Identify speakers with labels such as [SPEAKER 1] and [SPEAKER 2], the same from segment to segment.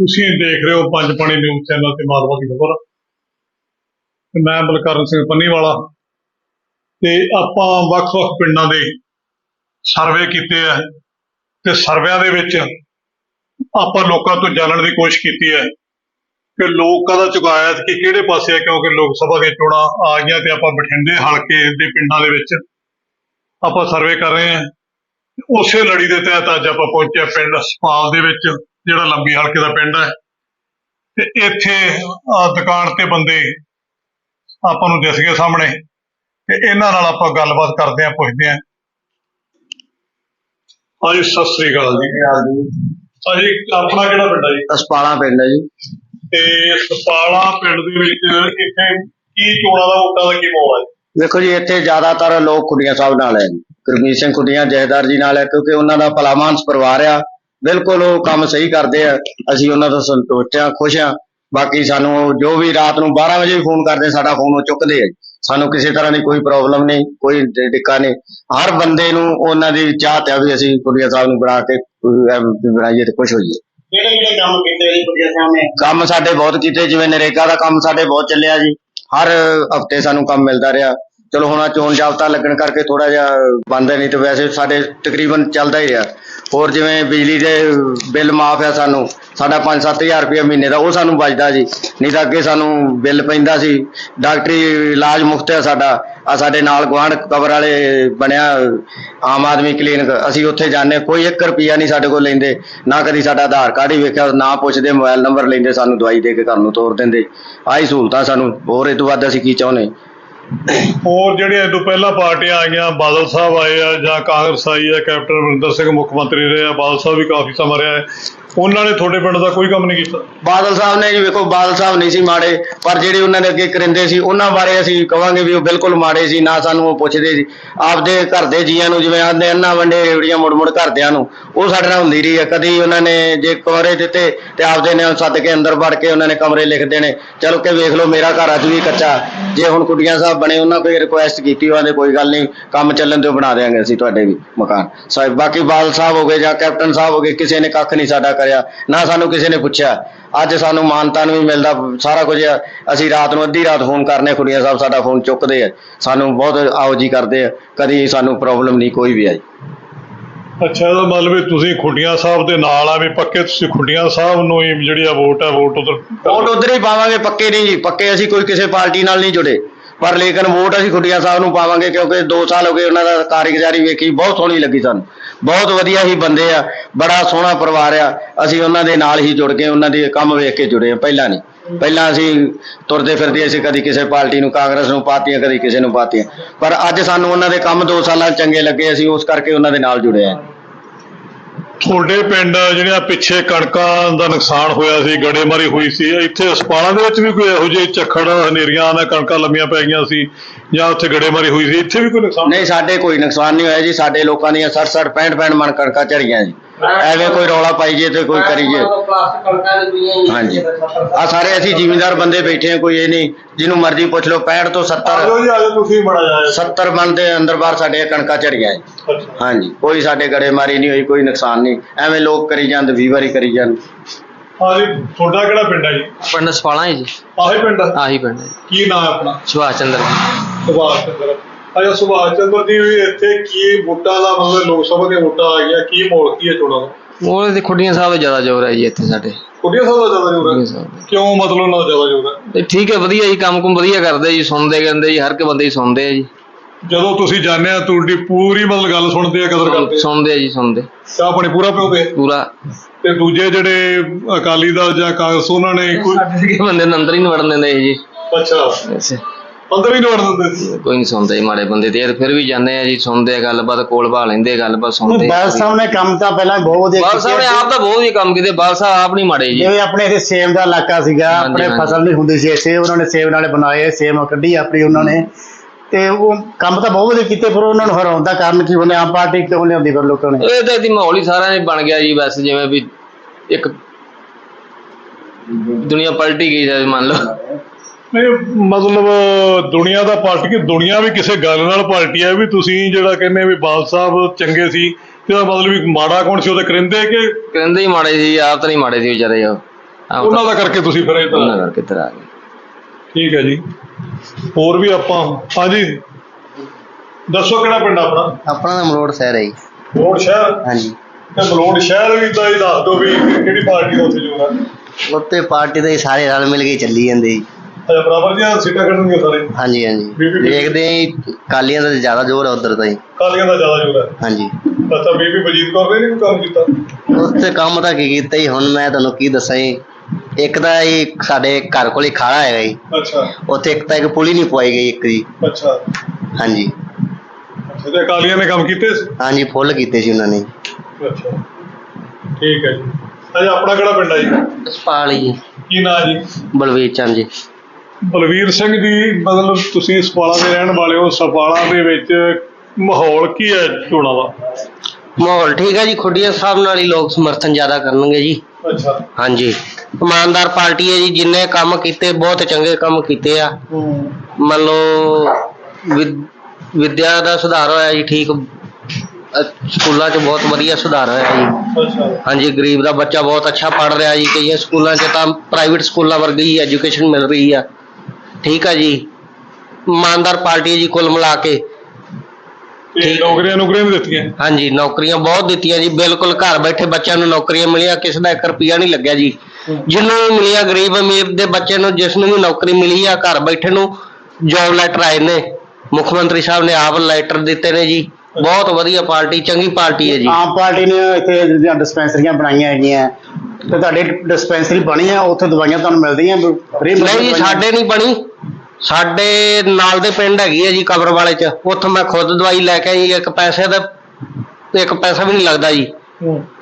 [SPEAKER 1] ਤੁਸੀਂ ਦੇਖ ਰਹੇ ਹੋ ਪੰਜ ਪਾਣੀ ਨਿਊਜ਼ ਚੈਨਲ ਤੇ ਮਾਲਵਾ ਦੀ ਖਬਰ। ਤੇ ਮੈਂ ਬਲਕਰਨ ਸਿੰਘ ਪੰਨੀਵਾਲਾ। ਤੇ ਆਪਾਂ ਵੱਖ-ਵੱਖ ਪਿੰਡਾਂ ਦੇ ਸਰਵੇ ਕੀਤੇ ਆ। ਤੇ ਸਰਵਿਆਂ ਦੇ ਵਿੱਚ ਆਪਾਂ ਲੋਕਾਂ ਤੋਂ ਜਾਣਨ ਦੀ ਕੋਸ਼ਿਸ਼ ਕੀਤੀ ਹੈ ਕਿ ਲੋਕਾਂ ਦਾ ਚੁਕਾਇਆ ਕਿ ਕਿਹੜੇ ਪਾਸੇ ਆ, ਕਿਉਂਕਿ ਲੋਕ ਸਭਾ ਦੀਆਂ ਚੋਣਾਂ ਆ ਗਈਆਂ ਤੇ ਆਪਾਂ ਬਠਿੰਡੇ ਹਲਕੇ ਦੇ ਪਿੰਡਾਂ ਦੇ ਵਿੱਚ ਆਪਾਂ ਸਰਵੇ ਕਰ ਰਹੇ ਹਾਂ ਉਸੇ ਲੜੀ ਦੇ ਤਹਿਤ ਅੱਜ ਆਪਾਂ ਪਹੁੰਚੇ ਪਿੰਡ ਸਪਾਲ ਦੇ ਵਿੱਚ। ਜਿਹੜਾ ਲੰਬੀ ਹਲਕੇ ਦਾ ਪਿੰਡ ਹੈ। ਤੇ ਇੱਥੇ ਦੁਕਾਨ ਤੇ ਬੰਦੇ ਆਪਾਂ ਨੂੰ ਦਿਸ ਗਏ ਸਾਹਮਣੇ। ਤੇ ਇਹਨਾਂ ਨਾਲ ਆਪਾਂ ਗੱਲਬਾਤ ਕਰਦੇ ਹਾਂ ਪੁੱਛਦੇ ਹਾਂ। ਹਾਂਜੀ ਸਤਿ ਸ੍ਰੀ ਅਕਾਲ ਜੀ। ਹਾਂਜੀ ਆਪਣਾ ਕਿਹੜਾ ਪਿੰਡ ਹੈ ਜੀ?
[SPEAKER 2] ਅਸਪਾਲਾ ਪਿੰਡ ਹੈ ਜੀ।
[SPEAKER 1] ਤੇ ਸਪਾਲਾ ਪਿੰਡ ਦੇ ਵਿੱਚ ਇੱਥੇ ਕੀ ਚੋਣਾਂ ਦਾ ਵੋਟਾਂ ਦਾ ਕੀ ਮਾਹੌਲ ਹੈ?
[SPEAKER 2] ਵੇਖੋ ਜੀ ਇੱਥੇ ਜ਼ਿਆਦਾਤਰ ਲੋਕ ਖੁੱਡੀਆਂ ਸਾਹਿਬ ਨਾਲ ਹੈ ਜੀ। ਗੁਰਮੀਤ ਸਿੰਘ ਖੁੱਡੀਆਂ ਜਹੇਦਾਰ ਜੀ ਨਾਲ ਹੈ ਕਿਉਂਕਿ ਉਹਨਾਂ ਦਾ ਭਲਾਮਾਨਸ ਪਰਿਵਾਰ ਆ। ਬਿਲਕੁਲ ਉਹ ਕੰਮ ਸਹੀ ਕਰਦੇ ਆ। ਅਸੀਂ ਉਹਨਾਂ ਤੋਂ ਸੰਤੁਸ਼ਟ ਆ ਖੁਸ਼ ਆ ਬਾਕੀ ਸਾਨੂੰ ਜੋ ਵੀ ਰਾਤ ਨੂੰ 12 ਵਜੇ ਫੋਨ ਕਰਦੇ ਸਾਡਾ ਫੋਨ ਉਹ ਚੁੱਕਦੇ ਆ। ਸਾਨੂੰ ਕਿਸੇ ਤਰ੍ਹਾਂ ਦੀ ਕੋਈ ਪ੍ਰੋਬਲਮ ਨਹੀਂ ਕੋਈ ਡਿੱਕਾ ਨਹੀਂ। ਹਰ ਬੰਦੇ ਨੂੰ ਉਹਨਾਂ ਦੀ ਚਾਹਤ ਆ ਵੀ ਅਸੀਂ ਖੁੱਡੀਆਂ ਸਾਹਿਬ ਨੂੰ ਬਣਾ ਕੇ ਬਣਾਈਏ ਤੇ ਖੁਸ਼ ਹੋਈਏ।
[SPEAKER 3] ਕਿਹੜੇ ਕਿਹੜੇ ਕੰਮ ਕੀਤੇ ਜੀ ਕੁੜੀਆਂ ਸਾਹਮਣੇ
[SPEAKER 2] ਕੰਮ ਸਾਡੇ ਬਹੁਤ ਕੀਤੇ ਜਿਵੇਂ ਨਰੇਗਾ ਦਾ ਕੰਮ ਸਾਡੇ ਬਹੁਤ ਚੱਲਿਆ ਜੀ। ਹਰ ਹਫ਼ਤੇ ਸਾਨੂੰ ਕੰਮ ਮਿਲਦਾ ਰਿਹਾ। ਚਲੋ ਹੁਣ ਆਹ ਚੋਣ ਜਾਬਤਾ ਲੱਗਣ ਕਰਕੇ ਥੋੜਾ ਜਿਹਾ ਬੰਦ ਹੈ, ਨਹੀਂ ਤੇ ਵੈਸੇ ਸਾਡੇ ਤਕਰੀਬਨ ਚੱਲਦਾ ਹੀ ਰਿਹਾ। ਹੋਰ ਜਿਵੇਂ ਬਿਜਲੀ ਦੇ ਬਿੱਲ ਮਾਫ ਆ ਸਾਨੂੰ, ਸਾਡਾ 5-7000 ਰੁਪਏ ਮਹੀਨੇ ਦਾ, ਉਹ ਸਾਨੂੰ ਬਚਦਾ ਜੀ। ਨਹੀਂ ਤਾਂ ਅੱਗੇ ਸਾਨੂੰ ਬਿੱਲ ਪੈਂਦਾ ਸੀ। ਡਾਕਟਰੀ ਇਲਾਜ ਮੁਫਤ ਆ ਸਾਡਾ। ਆ ਸਾਡੇ ਨਾਲ ਗੁਆਂਢ ਕਬਰ ਵਾਲੇ ਬਣਿਆ ਆਮ ਆਦਮੀ ਕਲੀਨਿਕ, ਅਸੀਂ ਉੱਥੇ ਜਾਂਦੇ ਕੋਈ 1 ਰੁਪਿਆ ਨਹੀਂ ਸਾਡੇ ਕੋਲ ਲੈਂਦੇ। ਨਾ ਕਦੀ ਸਾਡਾ ਆਧਾਰ ਕਾਰਡ ਹੀ ਵੇਖਿਆ, ਨਾ ਪੁੱਛਦੇ ਮੋਬਾਈਲ ਨੰਬਰ ਲੈਂਦੇ ਸਾਨੂੰ ਦਵਾਈ ਦੇ ਕੇ ਘਰ ਨੂੰ ਤੋਰ ਦਿੰਦੇ। ਆਹੀ ਸਹੂਲਤਾਂ ਸਾਨੂੰ, ਹੋਰ ਇਹ ਤੋਂ ਵੱਧ ਅਸੀਂ ਕੀ ਚਾਹੁੰਦੇ?
[SPEAKER 1] ਹੋਰ ਜਿਹੜੀਆਂ ਇਹ ਤੋਂ ਪਹਿਲਾਂ ਪਾਰਟੀਆਂ ਆਈਆਂ, ਬਾਦਲ ਸਾਹਿਬ ਆਏ ਆ ਜਾਂ ਕਾਂਗਰਸ ਆਈ ਹੈ ਕੈਪਟਨ ਅਮਰਿੰਦਰ ਸਿੰਘ ਮੁੱਖ ਮੰਤਰੀ ਰਹੇ ਆ, ਬਾਦਲ ਸਾਹਿਬ ਵੀ ਕਾਫੀ ਸਮਾਂ ਰਿਹਾ ਹੈ। ਉਹਨਾਂ ਨੇ ਤੁਹਾਡੇ ਪਿੰਡ ਦਾ ਕੋਈ ਕੰਮ ਨਹੀਂ ਕੀਤਾ?
[SPEAKER 2] ਬਾਦਲ ਸਾਹਿਬ ਨੇ ਜੀ ਵੇਖੋ, ਬਾਦਲ ਸਾਹਿਬ ਨਹੀਂ ਸੀ ਮਾੜੇ, ਪਰ ਜਿਹੜੇ ਉਹਨਾਂ ਦੇ ਅੱਗੇ ਕਰਿੰਦੇ ਸੀ, ਉਹਨਾਂ ਬਾਰੇ ਅਸੀਂ ਕਵਾਂਗੇ ਵੀ ਉਹ ਬਿਲਕੁਲ ਮਾੜੇ ਸੀ, ਨਾ ਸਾਨੂੰ ਉਹ ਪੁੱਛਦੇ ਸੀ। ਆਪਦੇ ਘਰ ਦੇ ਜੀਆਂ ਨੂੰ, ਜਿਵੇਂ ਆਂਦੇ ਅੰਨਾ ਵੰਡੇ ਰੇਵੜੀਆਂ ਮੁੜ ਮੁੜ ਘਰਦਿਆਂ ਨੂੰ, ਉਹ ਸਾਡੇ ਨਾਲ ਹੁੰਦੀ ਰਹੀ ਹੈ ਕਦੀ ਉਹਨਾਂ ਨੇ ਜੇ ਕਮਰੇ ਦਿੱਤੇ ਤੇ ਆਪਦੇ ਨੇ ਸੱਦ ਕੇ ਅੰਦਰ ਵੜ ਕੇ ਉਹਨਾਂ ਨੇ ਕਮਰੇ ਲਿਖ ਦੇਣੇ। ਚਲੋ ਕਿ ਵੇਖ ਲਓ, ਮੇਰਾ ਘਰ ਅੱਜ ਵੀ ਕੱਚਾ। ਜੇ ਹੁਣ ਕੁੜੀਆਂ ਸਾਹਿਬ ਬਣੇ, ਉਹਨਾਂ ਕੋਈ ਰਿਕੁਐਸਟ ਕੀਤੀ, ਉਹਨਾਂ ਦੇ ਕੋਈ ਗੱਲ ਨਹੀਂ, ਕੰਮ ਚੱਲਣ ਤੇ ਬਣਾ ਦੇਾਂਗੇ ਅਸੀਂ ਤੁਹਾਡੇ ਵੀ ਮਕਾਨ। ਸਾਹਿਬ ਬਾਕੀ ਬਾਦਲ ਸਾਹਿਬ ਹੋ ਗਏ ਜਾਂ ਕੈਪਟਨ ਸਾਹਿਬ ਹੋ ਗਏ, ਕਿਸੇ ਨੇ ਕੱਖ ਨਹੀਂ ਸਾਡਾ ਕਰਿਆ ਨਾ ਸਾਨੂੰ ਕਿਸੇ ਨੇ ਪੁੱਛਿਆ। ਅੱਜ ਸਾਨੂੰ ਮਾਨਤਾ ਨੂੰ ਵੀ ਮਿਲਦਾ ਸਾਰਾ ਕੁਝ ਆ। ਅਸੀਂ ਰਾਤ ਨੂੰ ਅੱਧੀ ਰਾਤ ਫੋਨ ਕਰਨੇ ਕੁੜੀਆਂ ਸਾਹਿਬ ਸਾਡਾ ਫੋਨ ਚੁੱਕਦੇ ਆ। ਸਾਨੂੰ ਬਹੁਤ ਆਓ ਜੀ ਕਰਦੇ ਆ। ਕਦੀ ਸਾਨੂੰ ਪ੍ਰੋਬਲਮ ਨਹੀਂ ਕੋਈ ਵੀ ਆਈ
[SPEAKER 1] ਅੱਛਾ ਇਹਦਾ ਮਤਲਬ ਵੀ ਤੁਸੀਂ ਖੁੱਡੀਆਂ ਸਾਹਿਬ ਦੇ ਨਾਲ ਆ ਵੀ ਪੱਕੇ ਤੁਸੀਂ ਖੁੱਡੀਆਂ ਸਾਹਿਬ ਨੂੰ ਹੀ ਜਿਹੜੀ ਆ ਵੋਟ ਹੈ ਵੋਟ ਉਧਰ
[SPEAKER 2] ਵੋਟ ਉਧਰ ਹੀ ਪਾਵਾਂਗੇ ਪੱਕੇ ਨਹੀਂ ਜੀ। ਪੱਕੇ ਅਸੀਂ ਕੋਈ ਕਿਸੇ ਪਾਰਟੀ ਨਾਲ ਨਹੀਂ ਜੁੜੇ। ਪਰ ਲੇਕਿਨ ਵੋਟ ਅਸੀਂ ਖੁੱਡੀਆਂ ਸਾਹਿਬ ਨੂੰ ਪਾਵਾਂਗੇ ਕਿਉਂਕਿ 2 ਸਾਲ ਹੋ ਗਏ ਉਹਨਾਂ ਦਾ ਕਾਰਗੁਜ਼ਾਰੀ ਵੇਖੀ ਬਹੁਤ ਸੋਹਣੀ ਲੱਗੀ ਸਾਨੂੰ। ਬਹੁਤ ਵਧੀਆ ਹੀ ਬੰਦੇ ਆ, ਬੜਾ ਸੋਹਣਾ ਪਰਿਵਾਰ ਆ। ਅਸੀਂ ਉਹਨਾਂ ਦੇ ਨਾਲ ਹੀ ਜੁੜ ਕੇ ਉਹਨਾਂ ਦੇ ਕੰਮ ਵੇਖ ਕੇ ਜੁੜੇ ਆ, ਪਹਿਲਾਂ ਨਹੀਂ। ਪਹਿਲਾਂ ਅਸੀਂ ਤੁਰਦੇ ਫਿਰਦੇ ਅਸੀਂ ਕਦੀ ਕਿਸੇ ਪਾਰਟੀ ਨੂੰ, ਕਾਂਗਰਸ ਨੂੰ ਪਾਤੀਆਂ, ਕਦੀ ਕਿਸੇ ਨੂੰ ਪਾਤੀਆਂ। ਪਰ ਅੱਜ ਸਾਨੂੰ ਉਹਨਾਂ ਦੇ ਕੰਮ 2 ਸਾਲਾਂ ਚੰਗੇ ਲੱਗੇ, ਅਸੀਂ ਉਸ ਕਰਕੇ ਉਹਨਾਂ ਦੇ ਨਾਲ ਜੁੜੇ ਆ।
[SPEAKER 1] ਤੁਹਾਡੇ ਪਿੰਡ ਜਿਹੜੀਆਂ ਪਿੱਛੇ ਕਣਕਾਂ ਦਾ ਨੁਕਸਾਨ ਹੋਇਆ ਸੀ, ਗੜੇਮਾਰੀ ਹੋਈ ਸੀ, ਇੱਥੇ ਹਸਪਤਾਲਾਂ ਦੇ ਵਿੱਚ ਵੀ ਕੋਈ ਇਹੋ ਜਿਹੇ ਝੱਖੜ, ਹਨੇਰੀਆਂ ਨਾਲ ਕਣਕਾਂ ਲੰਮੀਆਂ ਪੈ ਗਈਆਂ ਸੀ ਜਾਂ ਉੱਥੇ ਗੜੇਮਾਰੀ ਹੋਈ ਸੀ, ਇੱਥੇ ਵੀ ਕੋਈ ਨੁਕਸਾਨ?
[SPEAKER 2] ਨਹੀਂ, ਸਾਡੇ ਕੋਈ ਨੁਕਸਾਨ ਨਹੀਂ ਹੋਇਆ ਜੀ, ਸਾਡੇ ਲੋਕਾਂ ਦੀਆਂ 60 60 65 65 ਮਣ ਕਣਕਾਂ ਝੜੀਆਂ ਜੀ। ਐਵੇਂ ਕੋਈ ਰੌਲਾ ਪਾਈਏ ਤੇ ਕੋਈ
[SPEAKER 3] ਦੁਨੀਆ ਹੀ
[SPEAKER 2] ਹਾਂਜੀ। ਆ ਸਾਰੇ ਅਸੀਂ ਜ਼ਿਮੀਂਦਾਰ ਬੰਦੇ ਬੈਠੇ ਆ ਕੋਈ ਇਹ ਨਹੀਂ ਜਿਹਨੂੰ ਮਰਜ਼ੀ ਪੁੱਛ ਲਓ 65 ਤੋਂ 70
[SPEAKER 1] ਆਜੋ ਜੀ ਆਜੋ ਤੁਸੀਂ ਬੜਾ ਜਾਇਆ
[SPEAKER 2] 70 ਮਣ ਦੇ ਅੰਦਰ ਬਾਹਰ ਸਾਡੇ ਕਣਕਾਂ ਝੜੀਆਂ ਜੀ।
[SPEAKER 1] ਅੱਛਾ।
[SPEAKER 2] ਹਾਂਜੀ ਕੋਈ ਸਾਡੇ ਗੜੇਮਾਰੀ ਨਹੀਂ ਹੋਈ ਕੋਈ ਨੁਕਸਾਨ ਨਹੀਂ। ਐਵੇਂ ਲੋਕ ਕਰੀ ਜਾਂਦੇ 20 ਵਾਰੀ ਕਰੀ ਜਾਂਦੇ
[SPEAKER 1] ਹਾਂਜੀ ਤੁਹਾਡਾ ਕਿਹੜਾ ਪਿੰਡ ਹੈ ਜੀ?
[SPEAKER 4] ਪਿੰਡ ਸਪਾਲਾ ਹੈ ਜੀ।
[SPEAKER 1] ਆਹੀ ਪਿੰਡ ਹੈ?
[SPEAKER 4] ਆਹੀ ਪਿੰਡ ਹੈ ਜੀ।
[SPEAKER 1] ਕੀ ਨਾਮ ਹੈ ਆਪਣਾ?
[SPEAKER 4] ਸੁਭਾਸ਼ ਚੰਦਰ ਜੀ।
[SPEAKER 1] ਸੁਭਾਸ਼ ਚੰਦਰ। ਅੱਛਾ ਸੁਭਾਸ਼ ਚੰਦਰ ਜੀ ਵੀ ਇੱਥੇ ਕੀ ਵੋਟਾਂ ਦਾ ਮਤਲਬ ਲੋਕ ਸਭਾ ਦੀਆਂ ਵੋਟਾਂ ਆ ਗਈਆਂ ਕੀ ਮੋੜ ਕੀ ਹੈ ਚੋਣਾਂ ਦਾ?
[SPEAKER 4] ਉਹ ਤੇ ਖੁੱਡੀਆਂ ਸਾਹਿਬ ਦਾ ਜ਼ਿਆਦਾ ਜ਼ੋਰ ਹੈ ਜੀ ਇੱਥੇ ਸਾਡੇ।
[SPEAKER 1] ਕੁੜੀਆਂ ਸਾਹਿਬ ਦਾ ਜ਼ਿਆਦਾ ਜੋਰ
[SPEAKER 4] ਖੁੱਡੀਆਂ
[SPEAKER 1] ਹੈ
[SPEAKER 4] ਸਾਹਿਬ ਦਾ।
[SPEAKER 1] ਕਿਉਂ ਮਤਲਬ ਦਾ ਜ਼ਿਆਦਾ ਜੋਰ ਹੈ?
[SPEAKER 4] ਤੇ ਠੀਕ ਹੈ ਵਧੀਆ ਜੀ ਕੰਮ ਕੁਮ ਵਧੀਆ ਕਰਦੇ ਜੀ ਸੁਣਦੇ ਕਹਿੰਦੇ ਜੀ ਹਰ ਇੱਕ ਬੰਦੇ ਹੀ ਸੁਣਦੇ ਆ ਜੀ।
[SPEAKER 1] ਜਦੋਂ ਤੁਸੀਂ ਜਾਣਿਆ ਤੁਹਾਡੀ ਪੂਰੀ ਮਤਲਬ ਗੱਲ ਸੁਣਦੇ ਆ ਕਦਰ ਕਰਦੇ ਆ?
[SPEAKER 4] ਸੁਣਦੇ ਆ ਜੀ ਸੁਣਦੇ।
[SPEAKER 1] ਚਾਹ ਪਾਣੀ ਪੂਰਾ ਪਿਓਗੇ
[SPEAKER 4] ਪੂਰਾ।
[SPEAKER 1] ਤੇ ਦੂਜੇ ਜਿਹੜੇ ਅਕਾਲੀ ਦਲ ਜਾਂ ਕਾਂਗਰਸ ਉਹਨਾਂ ਨੇ ਕੋਈ
[SPEAKER 4] ਸਾਡੇ ਬੰਦੇ ਨੂੰ ਅੰਦਰ ਹੀ ਨਹੀਂ ਵੜਨ ਦਿੰਦੇ ਜੀ।
[SPEAKER 1] ਅੱਛਾ।
[SPEAKER 4] ਅੱਛਾ।
[SPEAKER 1] ਹੀ ਨਹੀਂ ਵੜਨ ਦਿੰਦੇ ਸੀ
[SPEAKER 4] ਕੋਈ ਨਹੀਂ ਸੁਣਦਾ ਜੀ ਮਾੜੇ ਬੰਦੇ ਤੇ ਯਾਰ ਫਿਰ ਵੀ ਜਾਂਦੇ ਆ ਜੀ ਸੁਣਦੇ ਆ ਗੱਲਬਾਤ ਕੋਲ ਬਾ ਲੈਂਦੇ ਆ ਗੱਲਬਾਤ ਸੁਣਦੇ ਆ।
[SPEAKER 5] ਬਾਲ ਸਾਹਿਬ ਨੇ ਕੰਮ ਤਾਂ ਪਹਿਲਾਂ ਬਹੁਤ ਵਧੀਆ
[SPEAKER 4] ਬਾਲ ਸਾਹਿਬ ਨੇ। ਆਪ ਤਾਂ ਬਹੁਤ ਹੀ ਕੰਮ ਕੀਤੇ ਬਾਲ ਸਾਹਿਬ ਆਪ ਨਹੀਂ ਮਾੜੇ ਜੀ
[SPEAKER 5] ਜਿਵੇਂ ਆਪਣੇ ਇੱਥੇ ਸੇਮ ਦਾ ਇਲਾਕਾ ਸੀਗਾ
[SPEAKER 4] ਹਾਂਜੀ,
[SPEAKER 5] ਆਪਣੇ
[SPEAKER 4] ਹਾਂਜੀ।
[SPEAKER 5] ਫਸਲ ਨਹੀਂ ਹੁੰਦੀ ਸੀ ਇੱਥੇ ਉਹਨਾਂ ਨੇ ਸੇਮ ਨਾਲੇ ਬਣਾਏ ਸੇਮ ਕੱਢੀ ਆਪਣੀ ਉਹਨਾਂ ਨੇ ਤੇ ਉਹ ਕੰਮ ਤਾਂ ਬਹੁਤ ਵਧੀਆ ਕੀਤੇ ਪਰ ਉਹਨਾਂ ਨੂੰ ਹਰਾਉਣ ਦਾ ਕਾਰਨ ਕੀ ਬਣਿਆ ਆਮ ਪਾਰਟੀ ਕਿਉਂ ਲਿਆਉਂਦੀ ਫਿਰ ਲੋਕਾਂ ਨੇ
[SPEAKER 4] ਇਹ ਤਾਂ ਦੀ ਮਾਹੌਲ ਹੀ ਸਾਰਾ ਹੀ ਬਣ ਗਿਆ ਜੀ ਬਸ ਜਿਵੇਂ ਵੀ ਇੱਕ ਦੁਨੀਆ ਪਲਟੀ ਗਈ ਜਿਵੇਂ ਮੰਨ ਲਓ
[SPEAKER 1] ਨਹੀਂ ਮਤਲਬ ਦੁਨੀਆ ਦਾ ਪਾਰਟੀ ਕਿ ਦੁਨੀਆ ਵੀ ਕਿਸੇ ਗੱਲ ਨਾਲ ਪਾਰਟੀ ਹੈ ਵੀ ਤੁਸੀਂ ਜਿਹੜਾ ਕਹਿੰਦੇ ਵੀ ਬਾਲ ਸਾਹਿਬ ਚੰਗੇ ਸੀ ਇਹਦਾ ਮਤਲਬ ਵੀ ਮਾੜਾ ਕੌਣ ਸੀ ਉਹਦੇ ਕਰਿੰਦੇ ਕਿ
[SPEAKER 4] ਕਹਿੰਦੇ ਹੀ ਮਾੜੇ ਸੀ ਆਪ ਤਾਂ ਨਹੀਂ ਮਾੜੇ ਸੀ ਵਿਚਾਰੇ ਉਹ।
[SPEAKER 1] ਉਹਨਾਂ ਦਾ ਕਰਕੇ ਤੁਸੀਂ ਫਿਰ ਇੱਧਰ
[SPEAKER 4] ਉਹਨਾਂ। ਕਰਕੇ ਇੱਧਰ ਆ ਗਏ।
[SPEAKER 1] ਠੀਕ ਹੈ ਜੀ। ਹੋਰ ਵੀ ਆਪਾਂ ਹਾਂਜੀ। ਦੱਸੋ ਕਿਹੜਾ ਪਿੰਡ ਆਪਣਾ?
[SPEAKER 5] ਆਪਣਾ ਤਾਂ ਮਲੋੜ ਸ਼ਹਿਰ ਹੈ ਜੀ।
[SPEAKER 1] ਮਲੋੜ ਸ਼ਹਿਰ?
[SPEAKER 5] ਹਾਂਜੀ।
[SPEAKER 1] ਤੇ ਮਲੋੜ ਸ਼ਹਿਰ ਵੀ ਤਾਂ ਇਹ ਦੱਸ ਦਿਓ ਵੀ ਕਿਹੜੀ ਪਾਰਟੀ ਦਾ ਉੱਥੇ ਹੈ
[SPEAKER 5] ਉੱਤੇ ਪਾਰਟੀ ਦੇ ਸਾਰੇ ਰਲ ਮਿਲ ਕੇ ਚੱਲੀ ਜਾਂਦੇ ਜੀ।
[SPEAKER 1] ਅੱਛਾ ਬਰਾਬਰ ਦੀਆਂ ਸੀਟਾਂ ਕੱਢਣਗੇ ਸਾਰੇ
[SPEAKER 5] ਹਾਂਜੀ ਹਾਂਜੀ। ਦੇਖਦੇ ਆਂ ਕਾਲੀਆਂ ਦਾ ਜ਼ਿਆਦਾ ਜ਼ੋਰ ਹੈ ਉਧਰ ਤਾਂ ਜੀ।
[SPEAKER 1] ਕਾਲੀਆਂ ਦਾ ਜ਼ਿਆਦਾ ਜੋਰ ਹੈ
[SPEAKER 5] ਹਾਂਜੀ।
[SPEAKER 1] ਅੱਛਾ ਬੀਬੀ ਵਜੀਦ ਕੌਰ ਨੇ ਨੀ ਕੋਈ ਕੰਮ ਕੀਤਾ?
[SPEAKER 5] ਉੱਥੇ ਕੰਮ ਤਾਂ ਕੀ ਕੀਤਾ ਜੀ? ਹੁਣ ਮੈਂ ਤੁਹਾਨੂੰ ਕੀ ਦੱਸਾਂ ਜੀ? ਇੱਕ ਤਾਂ ਇਹ ਸਾਡੇ ਘਰ ਕੋਲ ਹੀ ਖਾੜਾ ਹੈਗਾ ਜੀ।
[SPEAKER 1] ਅੱਛਾ।
[SPEAKER 5] ਉੱਥੇ ਇੱਕ ਤਾਂ ਇੱਕ ਪੁਲੀ ਨਹੀਂ ਪਵਾਈ ਗਈ ਇੱਕ ਜੀ।
[SPEAKER 1] ਅੱਛਾ।
[SPEAKER 5] ਹਾਂਜੀ।
[SPEAKER 1] ਅੱਛਾ ਤੇ ਕਾਲੀਆਂ ਨੇ ਕੰਮ ਕੀਤੇ? ਸੀ
[SPEAKER 5] ਹਾਂਜੀ ਫੁੱਲ ਕੀਤੇ ਸੀ ਉਹਨਾਂ ਨੇ।
[SPEAKER 1] ਅੱਛਾ। ਠੀਕ ਹੈ ਜੀ। ਆਪਣਾ ਕਿਹੜਾ ਪਿੰਡ ਹੈ ਜੀ?
[SPEAKER 3] ਸਪਾਲ ਜੀ।
[SPEAKER 1] ਕੀ ਨਾਂ ਜੀ?
[SPEAKER 3] ਬਲਵੀਰ ਚੰਦ ਜੀ।
[SPEAKER 1] ਬਲਵੀਰ ਸਿੰਘ ਜੀ ਮਤਲਬ ਤੁਸੀਂ ਸਪਾਲਾ ਦੇ ਰਹਿਣ ਵਾਲੇ ਹੋ ਸਪਾਲਾ ਦੇ ਵਿੱਚ ਮਾਹੌਲ ਕੀ ਹੈ ਚੋਣਾਂ ਦਾ?
[SPEAKER 3] ਮਾਹੌਲ ਠੀਕ ਹੈ ਜੀ ਖੁੱਡੀਆਂ ਸਾਹਿਬ ਨਾਲ ਹੀ ਲੋਕ ਸਮਰਥਨ ਜ਼ਿਆਦਾ ਕਰਨਗੇ ਜੀ।
[SPEAKER 1] ਅੱਛਾ।
[SPEAKER 3] ਹਾਂਜੀ। ਇਮਾਨਦਾਰ ਪਾਰਟੀ ਹੈ ਜੀ ਜਿੰਨੇ ਕੰਮ ਕੀਤੇ ਬਹੁਤ ਚੰਗੇ ਕੰਮ ਕੀਤੇ ਆ। ਮੰਨ ਲਓ ਵਿਦ- ਵਿੱਦਿਆ ਦਾ ਸੁਧਾਰ ਹੋਇਆ ਜੀ ਠੀਕ। ਸਕੂਲਾਂ 'ਚ ਬਹੁਤ ਵਧੀਆ ਸੁਧਾਰ ਹੋਇਆ ਜੀ। ਹਾਂਜੀ ਗਰੀਬ ਦਾ ਬੱਚਾ ਬਹੁਤ ਅੱਛਾ ਪੜ੍ਹ ਰਿਹਾ ਜੀ ਕਈਆਂ ਸਕੂਲਾਂ 'ਚ ਤਾਂ ਪ੍ਰਾਈਵੇਟ ਸਕੂਲਾਂ ਵਰਗੀ ਐਜੂਕੇਸ਼ਨ ਮਿਲ ਰਹੀ ਆ। ਠੀਕ ਆ ਜੀ। ਇਮਾਨਦਾਰ ਪਾਰਟੀ ਹੈ ਜੀ ਕੁੱਲ ਮਿਲਾ ਕੇ।
[SPEAKER 1] ਤੇ। ਨੌਕਰੀਆਂ ਨੌਕਰੀਆਂ ਵੀ ਦਿੱਤੀਆਂ?
[SPEAKER 3] ਹਾਂਜੀ ਨੌਕਰੀਆਂ ਬਹੁਤ ਦਿੱਤੀਆਂ ਜੀ। ਬਿਲਕੁਲ ਘਰ ਬੈਠੇ ਬੱਚਿਆਂ ਨੂੰ ਨੌਕਰੀਆਂ ਮਿਲੀਆਂ ਕਿਸੇ ਦਾ 1 ਰੁਪਿਆ ਨਹੀਂ ਲੱਗਿਆ ਜੀ। ਜਿਹਨੂੰ ਵੀ ਮਿਲਿਆ ਗਰੀਬ ਅਮੀਰ ਦੇ ਬੱਚੇ ਨੂੰ ਜਿਸ ਨੂੰ ਵੀ ਨੌਕਰੀ ਮਿਲੀ ਆ ਘਰ ਬੈਠੇ ਨੂੰ ਜੌਬ ਲੈਟਰ ਆਏ ਨੇ। ਮੁੱਖ ਮੰਤਰੀ ਸਾਹਿਬ ਨੇ ਆਪ ਲੈਟਰ ਦਿੱਤੇ ਨੇ ਜੀ। ਬਹੁਤ ਵਧੀਆ ਪਾਰਟੀ ਚੰਗੀ ਪਾਰਟੀ ਹੈ ਜੀ।
[SPEAKER 5] ਆਮ ਪਾਰਟੀ ਨੇ ਇੱਥੇ ਜਿਹੜੀਆਂ ਡਿਸਪੈਂਸਰੀਆਂ ਬਣਾਈਆਂ ਹੈਗੀਆਂ ਤੇ ਤੁਹਾਡੀ ਡਿਸਪੈਂਸਰੀ ਬਣੀ ਆ ਉੱਥੇ ਦਵਾਈਆਂ ਤੁਹਾਨੂੰ ਮਿਲਦੀਆਂ ਫ੍ਰੀ
[SPEAKER 3] ਨਹੀਂ ਜੀ ਸਾਡੇ ਨਹੀਂ ਬਣੀ। ਸਾਡੇ ਨਾਲ ਦੇ ਪਿੰਡ ਹੈਗੀ ਹੈ ਜੀ ਕਬਰ ਵਾਲੇ ਚ। ਉੱਥੋਂ ਮੈਂ ਖੁਦ ਦਵਾਈ ਲੈ ਕੇ ਆਈ ਇੱਕ ਪੈਸੇ ਦਾ ਇੱਕ ਪੈਸਾ ਵੀ ਨਹੀਂ ਲੱਗਦਾ ਜੀ।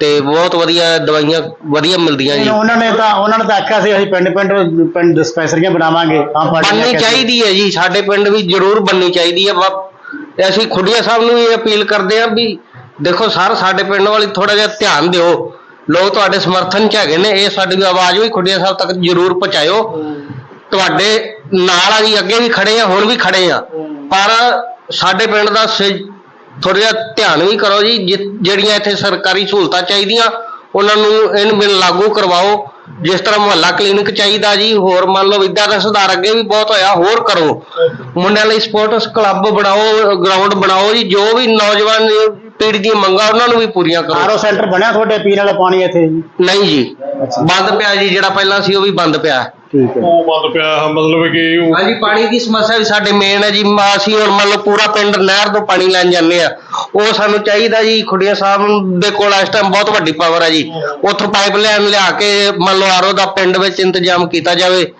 [SPEAKER 3] ਤੇ ਬਹੁਤ ਵਧੀਆ ਦਵਾਈਆਂ ਵਧੀਆ ਮਿਲਦੀਆਂ ਜੀ।
[SPEAKER 5] ਉਹਨਾਂ ਨੇ ਤਾਂ ਉਹਨਾਂ ਨੇ ਤਾਂ ਆਖਿਆ ਸੀ ਅਸੀਂ ਪਿੰਡ ਪਿੰਡ ਪਿੰਡ ਡਿਸਪੈਂਸਰੀਆਂ ਬਣਾਵਾਂਗੇ ਆਮ ਪਾਰਟੀ
[SPEAKER 3] ਬਣਨੀ। ਚਾਹੀਦੀ ਹੈ ਜੀ ਸਾਡੇ ਪਿੰਡ ਵੀ ਜ਼ਰੂਰ ਬਣਨੀ ਚਾਹੀਦੀ ਹੈ ਤੇ ਅਸੀਂ ਖੁੱਡੀਆ ਸਾਹਿਬ ਨੂੰ ਇਹ ਅਪੀਲ ਕਰਦੇ ਹਾਂ ਵੀ ਦੇਖੋ ਸਰ, ਸਾਡੇ ਪਿੰਡ ਵਾਲੀ ਥੋੜਾ ਜਿਹਾ ਧਿਆਨ ਦਿਓ। ਲੋਕ ਤੁਹਾਡੇ ਸਮਰਥਨ ਚ ਹੈਗੇ ਨੇ, ਇਹ ਸਾਡੀ ਆਵਾਜ਼ ਵੀ ਖੁੱਡੀਆ ਸਾਹਿਬ ਤੱਕ ਜ਼ਰੂਰ ਪਹੁੰਚਾਇਓ। ਤੁਹਾਡੇ ਨਾਲ ਆ ਜੀ, ਅੱਗੇ ਵੀ ਖੜੇ ਆ, ਹੁਣ ਵੀ ਖੜੇ ਆ। ਪਰ ਸਾਡੇ ਪਿੰਡ ਦਾ ਥੋੜਾ ਜਿਹਾ ਧਿਆਨ ਵੀ ਕਰੋ ਜੀ, ਜਿ- ਜਿਹੜੀਆਂ ਇੱਥੇ ਸਰਕਾਰੀ ਸਹੂਲਤਾਂ ਚਾਹੀਦੀਆਂ, ਉਹਨਾਂ ਨੂੰ ਇਹਨ ਬਿਨ ਲਾਗੂ ਕਰਵਾਓ। ਜਿਸ ਤਰ੍ਹਾਂ ਮੁਹੱਲਾ ਕਲੀਨਿਕ ਚਾਹੀਦਾ ਜੀ ਹੋਰ ਮੰਨ ਲਓ ਵਿਦਿਆ ਦਾ ਸੁਧਾਰ ਅੱਗੇ ਵੀ ਬਹੁਤ ਹੋਇਆ ਹੋਰ ਕਰੋ। ਮੁੰਡਿਆਂ ਲਈ ਸਪੋਰਟਸ ਕਲੱਬ ਬਣਾਓ ਗਰਾਊਂਡ ਬਣਾਓ ਜੀ ਜੋ ਵੀ ਨੌਜਵਾਨ ਪੀੜ੍ਹੀ ਦੀਆਂ ਮੰਗਾਂ ਉਹਨਾਂ ਨੂੰ ਵੀ ਪੂਰੀਆਂ ਕਰੋ।
[SPEAKER 5] ਆਰਓ ਸੈਂਟਰ ਬਣਿਆ ਤੁਹਾਡੇ ਪੀਣ ਵਾਲਾ ਪਾਣੀ ਇੱਥੇ? ਜੀ
[SPEAKER 3] ਨਹੀਂ ਜੀ ਬੰਦ ਪਿਆ ਜੀ ਜਿਹੜਾ ਪਹਿਲਾਂ ਸੀ ਉਹ ਵੀ ਬੰਦ ਪਿਆ।
[SPEAKER 5] ਠੀਕ ਹੈ।
[SPEAKER 1] ਉਹ ਬੰਦ ਪਿਆ ਮਤਲਬ ਕਿ ਉਹ
[SPEAKER 3] ਹਾਂਜੀ ਪਾਣੀ ਦੀ ਸਮੱਸਿਆ ਵੀ ਸਾਡੇ ਮੇਨ ਹੈ ਜੀ। ਮ- ਅਸੀਂ ਹੁਣ ਮੰਨ ਲਓ ਪੂਰਾ ਪਿੰਡ ਨਹਿਰ ਤੋਂ ਪਾਣੀ ਲੈਣ ਜਾਂਦੇ ਆ ਉਹ ਸਾਨੂੰ ਚਾਹੀਦਾ ਜੀ ਖੁੱਡੀਆਂ ਸਾਹਿਬ ਦੇ ਕੋਲ ਇਸ ਟਾਈਮ ਬਹੁਤ ਵੱਡੀ ਪਾਵਰ ਹੈ ਜੀ। ਉੱਥੋਂ ਪਾਈਪ ਲਾਈਨ ਲਿਆ ਕੇ ਮੰਨ ਲਓ ਆਰੋ ਦਾ ਪਿੰਡ ਵਿੱਚ ਇੰਤਜ਼ਾਮ ਕੀਤਾ ਜਾਵੇ।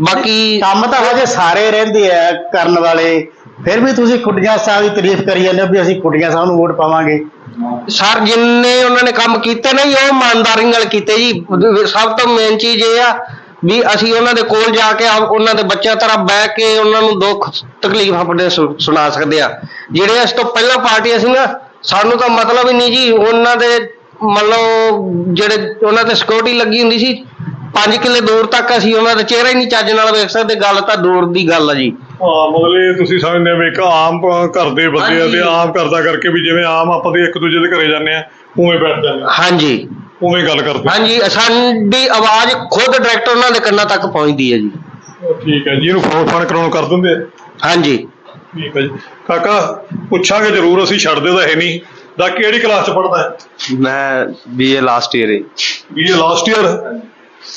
[SPEAKER 3] ਬਾਕੀ
[SPEAKER 5] ਕੰਮ ਤਾਂ ਹਜੇ ਸਾਰੇ ਰਹਿੰਦੇ ਆ ਕਰਨ ਵਾਲੇ। ਫਿਰ ਵੀ ਤੁਸੀਂ ਖੁੱਡੀਆਂ ਸਾਹਿਬ ਦੀ ਤਾਰੀਫ ਕਰੀ ਜਾਂਦੇ ਹੋ ਵੀ ਅਸੀਂ ਖੁੱਡੀਆਂ ਸਾਹਿਬ ਨੂੰ ਵੋਟ ਪਾਵਾਂਗੇ।
[SPEAKER 3] ਸਰ ਜਿੰਨੇ ਉਹਨਾਂ ਨੇ ਕੰਮ ਕੀਤੇ ਨੇ ਜੀ, ਉਹ ਇਮਾਨਦਾਰੀ ਨਾਲ ਕੀਤੇ ਜੀ। ਸਭ ਤੋਂ ਮੇਨ ਚੀਜ਼ ਇਹ ਆ ਵੀ ਅਸੀਂ ਉਹਨਾਂ ਦੇ ਕੋਲ ਜਾ ਕੇ ਉਹਨਾਂ ਦੇ ਬੱਚਿਆਂ ਤਰ੍ਹਾਂ ਬਹਿ ਕੇ ਉਹਨਾਂ ਨੂੰ ਦੁੱਖ ਤਕਲੀਫ ਆਪਣੇ ਸੁਣਾ ਸਕਦੇ ਆ। ਜਿਹੜੇ ਇਸ ਤੋਂ ਪਹਿਲਾਂ ਪਾਰਟੀਆਂ ਸੀ ਨਾ ਸਾਨੂੰ ਤਾਂ ਮਤਲਬ ਹੀ ਨਹੀਂ ਜੀ ਉਹਨਾਂ ਦੇ ਮੰਨ ਲਓ ਜਿਹੜੇ ਉਹਨਾਂ ਤੇ ਸਿਕਿਉਰਿਟੀ ਲੱਗੀ ਹੁੰਦੀ ਸੀ 5 ਕਿੱਲੇ ਦੂਰ ਤੱਕ ਅਸੀਂ ਉਹਨਾਂ ਦਾ ਚਿਹਰਾ ਹੀ ਨਹੀਂ ਚੱਜ ਨਾਲ ਵੇਖ ਸਕਦੇ ਗੱਲ ਤਾਂ ਦੂਰ ਦੀ ਗੱਲ ਆ ਜੀ।
[SPEAKER 1] ਹਾਂ ਮਤਲਬ ਤੁਸੀਂ ਸਮਝਦੇ ਹੋ ਇੱਕ ਆਮ ਘਰ ਦੇ ਬੰਦੇ ਆ। ਤੇ ਆਮ ਕਰਕੇ ਵੀ ਜਿਵੇਂ ਆਮ ਆਪਾਂ ਦੇ ਇੱਕ ਦੂਜੇ ਦੇ ਘਰੇ ਜਾਂਦੇ ਆ ਉਵੇਂ ਬੈਠ ਜਾਂਦੇ
[SPEAKER 3] ਹਾਂਜੀ।
[SPEAKER 1] ਉਵੇਂ ਗੱਲ ਕਰਦੇ।
[SPEAKER 3] ਹਾਂਜੀ ਸਾਡੀ ਆਵਾਜ਼ ਖੁਦ ਡਾਇਰੈਕਟ ਉਹਨਾਂ ਦੇ ਕੰਨਾਂ ਤੱਕ ਪਹੁੰਚਦੀ ਹੈ ਜੀ।
[SPEAKER 1] ਠੀਕ ਹੈ ਜੀ ਇਹਨੂੰ ਫੋਨ ਫਾਨ ਕਰਾਉਣ ਕਰ ਦਿੰਦੇ ਆ?
[SPEAKER 3] ਹਾਂਜੀ।
[SPEAKER 1] ਠੀਕ ਹੈ ਜੀ। ਕਾਕਾ ਪੁੱਛਾਂਗੇ ਜ਼ਰੂਰ ਅਸੀਂ ਛੱਡਦੇ ਤਾਂ ਹੈ ਨਹੀਂ। ਦਾ ਕਿਹੜੀ ਕਲਾਸ ਚ ਪੜਦਾ ਹੈ?
[SPEAKER 6] ਮੈਂ ਬੀਏ ਲਾਸਟ ਈਅਰ ਹੀ
[SPEAKER 1] ਇਹ ਲਾਸਟ ਈਅਰ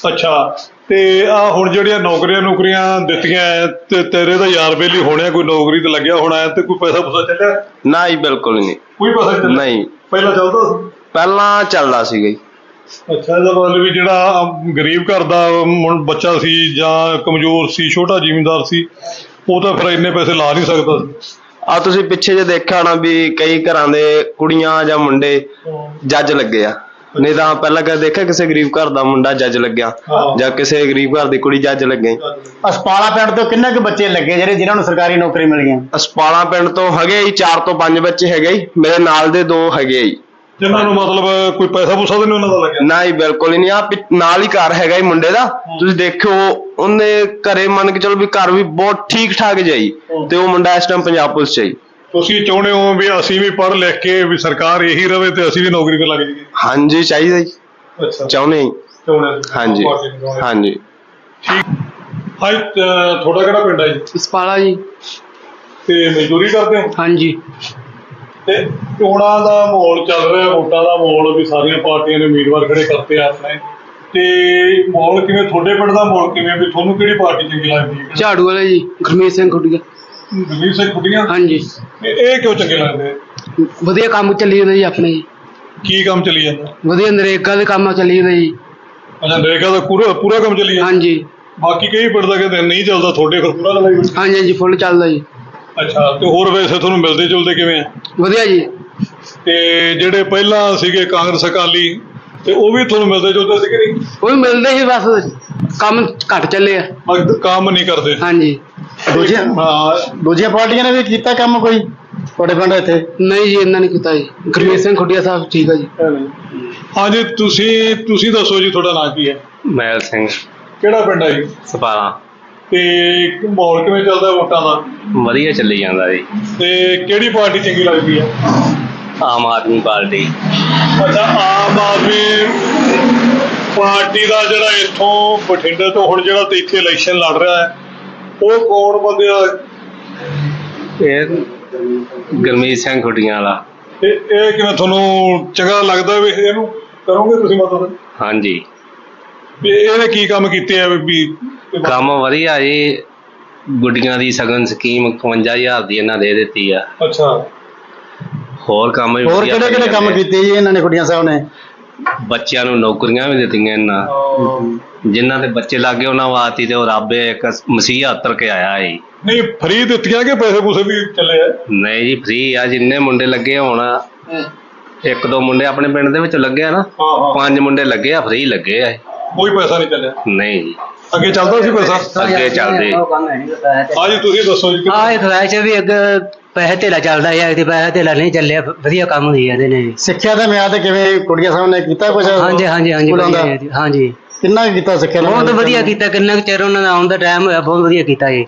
[SPEAKER 1] ਅੱਛਾ। ਤੇ ਆ ਹੁਣ ਜਿਹੜੀਆਂ ਨੌਕਰੀਆਂ ਨੌਕਰੀਆਂ ਦਿੱਤੀਆਂ ਐ, ਤੇ ਤੇਰੇ ਤਾਂ ਯਾਰ ਬੇਲੀ ਹੋਣਿਆ ਕੋਈ ਨੌਕਰੀ ਤੇ ਲੱਗਿਆ ਹੋਣਾ ਤੇ ਕੋਈ ਪੈਸਾ ਪੂਸਾ ਚੱਲਿਆ?
[SPEAKER 6] ਨਾ ਹੀ ਬਿਲਕੁਲ ਨਹੀਂ।
[SPEAKER 1] ਕੋਈ ਪੈਸਾ ਚੱਲਿਆ?
[SPEAKER 6] ਨਹੀਂ।
[SPEAKER 1] ਪਹਿਲਾਂ ਚੱਲਦਾ
[SPEAKER 6] ਪਹਿਲਾਂ ਚੱਲਦਾ ਸੀਗਾ ਜੀ
[SPEAKER 1] ਅੱਛਾ ਇਹਦਾ ਮਤਲਬ ਵੀ ਜਿਹੜਾ ਅਮ, ਗਰੀਬ ਘਰ ਦਾ ਮੁੰ- ਬੱਚਾ ਸੀ ਜਾਂ ਕਮਜ਼ੋਰ ਸੀ ਛੋਟਾ ਜ਼ਿਮੀਂਦਾਰ ਸੀ ਉਹ ਤਾਂ ਫਿਰ ਇੰਨੇ ਪੈਸੇ ਲਾ ਨਹੀਂ ਸਕਦਾ ਸੀ।
[SPEAKER 6] ਆ ਤੁਸੀਂ ਪਿੱਛੇ ਜੇ ਦੇਖਿਆ ਹੋਣਾ ਵੀ ਕਈ ਘਰਾਂ ਦੇ ਕੁੜੀਆਂ ਜਾਂ ਮੁੰਡੇ ਜੱਜ ਲੱਗੇ ਆ। ਨਹੀਂ ਤਾਂ ਪਹਿਲਾਂ ਕਦੇ ਦੇਖਿਆ ਕਿਸੇ ਗਰੀਬ ਘਰ ਦਾ ਮੁੰਡਾ ਜੱਜ ਲੱਗਿਆ?
[SPEAKER 1] ਹਾਂ।
[SPEAKER 6] ਜਾਂ ਕਿਸੇ ਗਰੀਬ ਘਰ ਦੀ ਕੁੜੀ ਜੱਜ ਲੱਗੇ?
[SPEAKER 5] ਅਸਪਾਲਾ ਪਿੰਡ ਤੋਂ ਕਿੰਨੇ ਕੁ ਬੱਚੇ ਲੱਗੇ ਜਿਹੜੇ ਜਿਨ੍ਹਾਂ ਨੂੰ ਸਰਕਾਰੀ ਨੌਕਰੀ ਮਿਲ ਗਈਆਂ?
[SPEAKER 6] ਅਸਪਾਲਾ ਪਿੰਡ ਤੋਂ ਹੈਗੇ ਜੀ 4 ਤੋਂ 5 ਬੱਚੇ ਹੈਗੇ ਮੇਰੇ ਨਾਲ ਦੇ ਦੋ ਹੈਗੇ ਜੀ।
[SPEAKER 1] ਜਿਨ੍ਹਾਂ ਨੂੰ ਮਤਲਬ ਕੋਈ ਪੈਸਾ ਪੂਸਾ ਤਾਂ ਨਹੀਂ ਉਹਨਾਂ ਦਾ ਲੱਗਿਆ?
[SPEAKER 6] ਨਾ ਹੀ ਬਿਲਕੁਲ ਹੀ ਨਹੀਂ। ਆ ਨਾਲ ਹੀ ਘਰ ਹੈਗਾ ਹੀ ਮੁੰਡੇ ਦਾ। ਤੁਸੀਂ ਦੇਖਿਓ ਉਹਨੇ ਘਰੇ ਮੰਨ ਕੇ ਚਲੋ ਵੀ ਘਰ ਵੀ ਬਹੁਤ ਠੀਕ ਠਾਕ ਜਾਈ ਤੇ ਉਹ ਮੁੰਡਾ ਇਸ ਟਾਈਮ ਪੰਜਾਬ ਪੁਲਿਸ ਚ ਹੈ।
[SPEAKER 1] ਤੁਸੀਂ ਚਾਹੁੰਦੇ ਹੋ ਵੀ ਅਸੀਂ ਵੀ ਪੜ੍ਹ ਲਿਖ ਕੇ ਵੀ ਸਰਕਾਰ ਇਹੀ ਰਵੇ ਤੇ ਅਸੀਂ ਵੀ ਨੌਕਰੀ ਤੇ ਲੱਗ ਜਾਈਏ?
[SPEAKER 6] ਹਾਂਜੀ ਚਾਹੀਦਾ ਜੀ।
[SPEAKER 1] ਅੱਛਾ।
[SPEAKER 6] ਚਾਹੁੰਦੇ ਹਾਂ।
[SPEAKER 1] ਚੋਣਾਂ
[SPEAKER 6] ਹਾਂਜੀ। ਹਾਂਜੀ।
[SPEAKER 1] ਠੀਕ। ਹਾਂ ਜੀ, ਅਹ ਤੁਹਾਡਾ ਕਿਹੜਾ ਪਿੰਡ ਹੈ ਜੀ?
[SPEAKER 7] ਇਸਪਾਲਾ ਜੀ।
[SPEAKER 1] ਤੇ ਮਜ਼ਦੂਰੀ ਕਰਦੇ ਹੋ?
[SPEAKER 7] ਹਾਂਜੀ।
[SPEAKER 1] ਤੇ ਚੋਣਾਂ ਦਾ ਮਾਹੌਲ ਚੱਲ ਰਿਹਾ ਵੋਟਾਂ ਦਾ ਮਾਹੌਲ ਵੀ ਸਾਰੀਆਂ ਪਾਰਟੀਆਂ ਨੇ ਉਮੀਦਵਾਰ ਖੜੇ ਕਰਤੇ ਆ ਆਪਣੇ। ਤੇ ਮਾਹੌਲ ਕਿਵੇਂ ਤੁਹਾਡੇ ਪਿੰਡ ਦਾ ਮਾਹੌਲ ਕਿਵੇਂ ਵੀ ਤੁਹਾਨੂੰ ਕਿਹੜੀ ਪਾਰਟੀ ਚੰਗੀ ਲੱਗਦੀ ਹੈ?
[SPEAKER 7] ਝਾੜੂ ਵਾਲੇ ਜੀ ਗੁਰਮੀਤ ਸਿੰਘ ਖੁੱਡੀਆ।
[SPEAKER 1] ਦਲੀਪ ਸਿੰਘ ਖੁੱਡੀਆਂ?
[SPEAKER 7] ਹਾਂਜੀ।
[SPEAKER 1] ਇਹ ਕਿਉਂ ਚੰਗੇ ਲੱਗਦੇ?
[SPEAKER 7] ਵਧੀਆ ਕੰਮ ਚੱਲੀ ਜਾਂਦਾ ਜੀ ਆਪਣੇ ਜੀ।
[SPEAKER 1] ਕੀ ਕੰਮ ਚੱਲੀ ਜਾਂਦਾ?
[SPEAKER 7] ਵਧੀਆ ਨਰੇਗਾ ਦੇ ਕੰਮ ਚੱਲੀ ਜਾਂਦਾ ਜੀ।
[SPEAKER 1] ਅੱਛਾ ਨਰੇਗਾ ਦਾ ਪੂਰਾ ਪੂਰਾ ਕੰਮ ਚੱਲੀ ਜਾਂਦਾ?
[SPEAKER 7] ਹਾਂਜੀ।
[SPEAKER 1] ਬਾਕੀ ਕਈ ਪਿੰਡ ਦਾ ਕਹਿੰਦੇ ਨਹੀਂ ਚੱਲਦਾ ਤੁਹਾਡੇ ਫਿਰ ਪੂਰਾ ਚੱਲਦਾ।
[SPEAKER 7] ਹਾਂਜੀ ਹਾਂਜੀ ਫੁੱਲ ਚੱਲਦਾ ਜੀ।
[SPEAKER 1] ਅੱਛਾ ਤੇ ਹੋਰ ਵੈਸੇ ਤੁਹਾਨੂੰ ਮਿਲਦੇ ਜੁਲਦੇ ਕਿਵੇਂ ਆ?
[SPEAKER 7] ਵਧੀਆ ਜੀ।
[SPEAKER 1] ਤੇ ਜਿਹੜੇ ਪਹਿਲਾਂ ਸੀਗੇ ਕਾਂਗਰਸ ਅਕਾਲੀ ਤੇ ਉਹ ਵੀ ਤੁਹਾਨੂੰ ਮਿਲਦੇ ਜੁਲਦੇ ਸੀ ਕਿ ਨਹੀਂ?
[SPEAKER 7] ਉਹ ਵੀ ਮਿਲਦੇ ਸੀ ਬਸ ਕੰਮ ਘੱਟ ਚੱਲੇ ਆ।
[SPEAKER 1] ਮਗਰ ਕੰਮ ਨਹੀਂ ਕਰਦੇ।
[SPEAKER 7] ਹਾਂਜੀ।
[SPEAKER 5] ਦੂਜੀਆਂ
[SPEAKER 1] ਹਾਂ।
[SPEAKER 5] ਦੂਜੀਆਂ ਪਾਰਟੀਆਂ ਨੇ ਵੀ ਕੀਤਾ ਕੰਮ ਕੋਈ? ਤੁਹਾਡੇ ਪਿੰਡ ਇੱਥੇ?
[SPEAKER 7] ਨਹੀਂ ਜੀ ਇਹਨਾਂ ਨੇ ਕੀਤਾ ਜੀ। ਗੁਰਮੀਤ ਸਿੰਘ ਖੁੱਡੀਆ ਸਾਹਿਬ ਠੀਕ ਆ ਜੀ।
[SPEAKER 1] ਹਾਂਜੀ ਤੁਸੀਂ ਤੁਸੀਂ ਦੱਸੋ ਜੀ ਤੁਹਾਡਾ ਨਾਂ ਕੀ ਹੈ?
[SPEAKER 4] ਮੈਲ ਸਿੰਘ।
[SPEAKER 1] ਕਿਹੜਾ ਪਿੰਡ ਹੈ ਜੀ?
[SPEAKER 4] ਸਪਾਰਾ।
[SPEAKER 1] ਤੇ ਮਾਹੌਲ ਕਿਵੇਂ ਚੱਲਦਾ ਵੋਟਾਂ ਦਾ?
[SPEAKER 4] ਵਧੀਆ ਚੱਲੀ ਜਾਂਦਾ ਜੀ।
[SPEAKER 1] ਤੇ ਕਿਹੜੀ ਪਾਰਟੀ ਚੰਗੀ ਲੱਗਦੀ ਹੈ
[SPEAKER 4] ਆਮ ਆਦਮੀ ਪਾਰਟੀ।
[SPEAKER 1] ਅੱਛਾ ਆਮ ਆਦਮੀ ਪਾਰਟੀ ਦਾ ਜਿਹੜਾ ਇੱਥੋਂ ਬਠਿੰਡੇ ਤੋਂ ਹੁਣ ਜਿਹੜਾ ਤੇ ਇੱਥੇ ਇਲੈਕਸ਼ਨ ਲੜ ਰਿਹਾ ਹੈ ਉਹ ਕੌਣ ਬੰਦੇ ਆ?
[SPEAKER 4] ਇਹ ਗਰਮੀਤ ਸਿੰਘ ਖੁੱਡੀਆਂ ਵਾਲਾ।
[SPEAKER 1] ਤੇ ਇਹ ਕਿਵੇਂ ਤੁਹਾਨੂੰ ਚੰਗਾ ਲੱਗਦਾ ਵੀ ਇਹਨੂੰ ਕਰੋਗੇ ਤੁਸੀਂ ਮਤਲਬ?
[SPEAKER 4] ਹਾਂਜੀ।
[SPEAKER 1] ਵੀ ਇਹਨੇ ਕੀ ਕੰਮ ਕੀਤੇ ਆ ਵੀ
[SPEAKER 4] ਕੰਮ ਵਧੀਆ ਜੀ। ਗੁੱਡੀਆਂ ਦੀ ਸਗਨ ਸਕੀਮ 51000 ਦੀ ਇਹਨਾਂ ਦੇ ਦਿੱਤੀ ਆ।
[SPEAKER 1] ਅੱਛਾ।
[SPEAKER 4] ਹੋਰ ਕੰਮ ਵੀ
[SPEAKER 5] ਹੋਰ
[SPEAKER 4] ਵਧੀਆ
[SPEAKER 5] ਕਿਹੜੇ ਕਿਹੜੇ ਕੰਮ ਕੀਤੇ ਜੀ ਇਹਨਾਂ ਨੇ ਖੁੱਡੀਆਂ ਸਾਹਿਬ ਨੇ?
[SPEAKER 4] ਜਾਂਦੇ। ਬੱਚਿਆਂ ਨੂੰ ਨੌਕਰੀਆਂ ਵੀ ਦਿੱਤੀਆਂ ਇਹਨਾਂ। ਜਿਨ੍ਹਾਂ ਦੇ ਬੱਚੇ ਲੱਗੇ ਉਹਨਾਂ ਵਾਸਤੇ ਤੇ ਉਹ ਰੱਬ ਇੱਕ ਮਸੀਹਾ ਉਤਰ ਕੇ ਆਇਆ ਏ।
[SPEAKER 1] ਨਹੀਂ ਫਰੀ ਦਿੱਤੀਆਂ ਕਿ ਪੈਸੇ ਪੂਸੇ ਵੀ ਚੱਲੇ ਆ?
[SPEAKER 4] ਨਹੀਂ ਜੀ ਫ੍ਰੀ ਆ। ਜਿੰਨੇ ਮੁੰਡੇ ਲੱਗੇ ਹੋਣ ਇੱਕ ਦੋ ਮੁੰਡੇ ਆਪਣੇ ਪਿੰਡ ਦੇ ਵਿੱਚ ਲੱਗੇ ਆ ਨਾ।
[SPEAKER 1] ਹਾਂ ਹਾਂ।
[SPEAKER 4] ਪੰਜ ਮੁੰਡੇ ਲੱਗੇ ਆ ਫ੍ਰੀ ਲੱਗੇ ਆ। ਇਹ।
[SPEAKER 1] ਕੋਈ ਪੈਸਾ ਨਹੀਂ ਚੱਲਿਆ।
[SPEAKER 4] ਨਹੀਂ ਜੀ।
[SPEAKER 1] ਅੱਗੇ ਚੱਲਦਾ ਸੀ ਪੈਸਾ?
[SPEAKER 4] ਅੱਗੇ ਚੱਲਦੇ।
[SPEAKER 1] ਹਾਂਜੀ ਤੁਸੀਂ ਦੱਸੋ ਜੀ
[SPEAKER 8] ਆ ਇਹ ਵੈਸੇ ਵੀ ਅੱਗੇ ਪੈਸੇ ਧੇਲਾ ਚੱਲਦਾ ਹੈ ਤੇ ਪੈਸੇ ਧੇਲਾ ਨਹੀਂ ਚੱਲਿਆ ਵਧੀਆ ਕੰਮ ਹੋਈ ਜਾਂਦੇ ਨੇ।
[SPEAKER 5] ਸਿੱਖਿਆ ਦਾ ਮਿਆਦ ਕਿਵੇਂ ਕੁੜੀਆਂ ਸਾਹਿਬ ਨੇ ਕੀਤਾ ਕੁਝ
[SPEAKER 8] ਹਾਂਜੀ ਹਾਂਜੀ ਹਾਂਜੀ
[SPEAKER 5] ਸਕੂਲਾਂ ਦਾ?
[SPEAKER 8] ਵਧੀਆ ਜੀ, ਹਾਂਜੀ।
[SPEAKER 5] ਕਿੰਨਾ ਕੁ ਕੀਤਾ ਸਿੱਖਿਆ ਦਾ?
[SPEAKER 8] ਬਹੁਤ
[SPEAKER 5] ਮਿਆਦ?
[SPEAKER 8] ਵਧੀਆ ਕੀਤਾ ਕਿੰਨਾ ਕੁ ਚਿਰ ਉਹਨਾਂ ਦਾ ਆਉਣ ਦਾ ਟਾਈਮ ਹੋਇਆ ਬਹੁਤ ਵਧੀਆ ਕੀਤਾ ਜੀ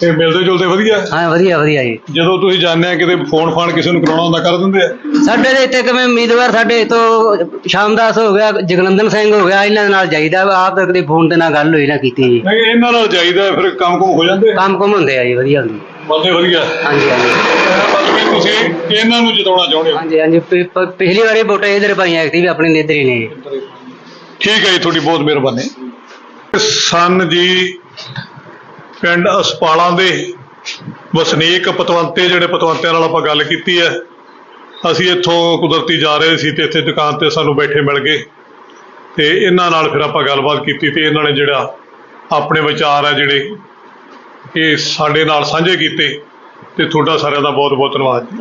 [SPEAKER 1] ਤੇ ਮਿਲਦੇ ਜੁਲਦੇ ਵਧੀਆ?
[SPEAKER 8] ਹਾਂ ਵਧੀਆ ਵਧੀਆ ਜੀ।
[SPEAKER 1] ਜਦੋਂ ਤੁਸੀਂ ਜਾਣਦੇ ਆ ਕਿਤੇ ਫੋਨ ਫਾਨ ਕਿਸੇ ਨੂੰ ਕਰਾਉਣਾ ਹੁੰਦਾ ਕਰ ਦਿੰਦੇ ਆ?
[SPEAKER 8] ਸਾਡੇ ਦੇ ਇੱਥੇ ਕਿਵੇਂ ਉਮੀਦਵਾਰ ਸਾਡੇ ਤੋਂ ਸ਼ਾਮਦਾਸ ਹੋ ਗਿਆ ਜਗਨੰਦਨ ਸਿੰਘ ਹੋ ਗਿਆ ਇਹਨਾਂ ਦੇ ਨਾਲ ਜਾਈਦਾ ਵਾ, ਆਪ ਤਾਂ ਕਦੇ ਫੋਨ ਤੇ ਨਾ ਗੱਲ ਹੋਈ ਨਾ ਕੀਤੀ ਜੀ।
[SPEAKER 1] ਨਹੀਂ ਇਹਨਾਂ ਨਾਲ ਜਾਈਦਾ ਫਿਰ ਕੰਮ ਕੁਮ ਹੋ ਜਾਂਦੇ?
[SPEAKER 8] ਕੰਮ ਕੁਮ ਹੁੰਦੇ ਆ ਜੀ ਵਧੀਆ ਹੁੰਦੇ।
[SPEAKER 1] ਬੰਦੇ ਵਧੀਆ?
[SPEAKER 8] ਹਾਂਜੀ ਹਾਂਜੀ।
[SPEAKER 1] ਮਤਲਬ ਕਿ ਤੁਸੀਂ ਇਹਨਾਂ ਨੂੰ ਜਿਤਾਉਣਾ ਚਾਹੁੰਦੇ ਹੋ?
[SPEAKER 8] ਹਾਂਜੀ ਹਾਂਜੀ। ਪ- ਪ- ਪਿਛਲੀ ਵਾਰੀ ਵੋਟਾਂ ਇਧਰ ਪਾਈਆਂ ਐਕਟਿਵ ਵੀ ਆਪਣੇ ਇੱਧਰ ਹੀ ਨੇ ਜੀ।
[SPEAKER 1] ਠੀਕ ਹੈ ਜੀ ਤੁਹਾਡੀ ਬਹੁਤ ਮਿਹਰਬਾਨੀ। ਸਨ ਜੀ ਪਿੰਡ ਅਸਪਾਲਾਂ ਦੇ ਵਸਨੀਕ ਪਤਵੰਤੇ, ਜਿਹੜੇ ਪਤਵੰਤਿਆਂ ਨਾਲ ਆਪਾਂ ਗੱਲ ਕੀਤੀ ਹੈ, ਅਸੀਂ ਇੱਥੋਂ ਕੁਦਰਤੀ ਜਾ ਰਹੇ ਸੀ ਤੇ ਇੱਥੇ ਦੁਕਾਨ ਤੇ ਸਾਨੂੰ ਬੈਠੇ ਮਿਲ ਗਏ। ਤੇ ਇਹਨਾਂ ਨਾਲ ਫਿਰ ਆਪਾਂ ਗੱਲਬਾਤ ਕੀਤੀ ਤੇ ਇਹਨਾਂ ਨੇ ਜਿਹੜਾ ਆਪਣੇ ਵਿਚਾਰ ਆ ਜਿਹੜੇ, ਇਹ ਸਾਡੇ ਨਾਲ ਸਾਂਝੇ ਕੀਤੇ ਤੇ ਤੁਹਾਡਾ ਸਾਰਿਆਂ ਦਾ ਬਹੁਤ ਬਹੁਤ ਧੰਨਵਾਦ ਜੀ।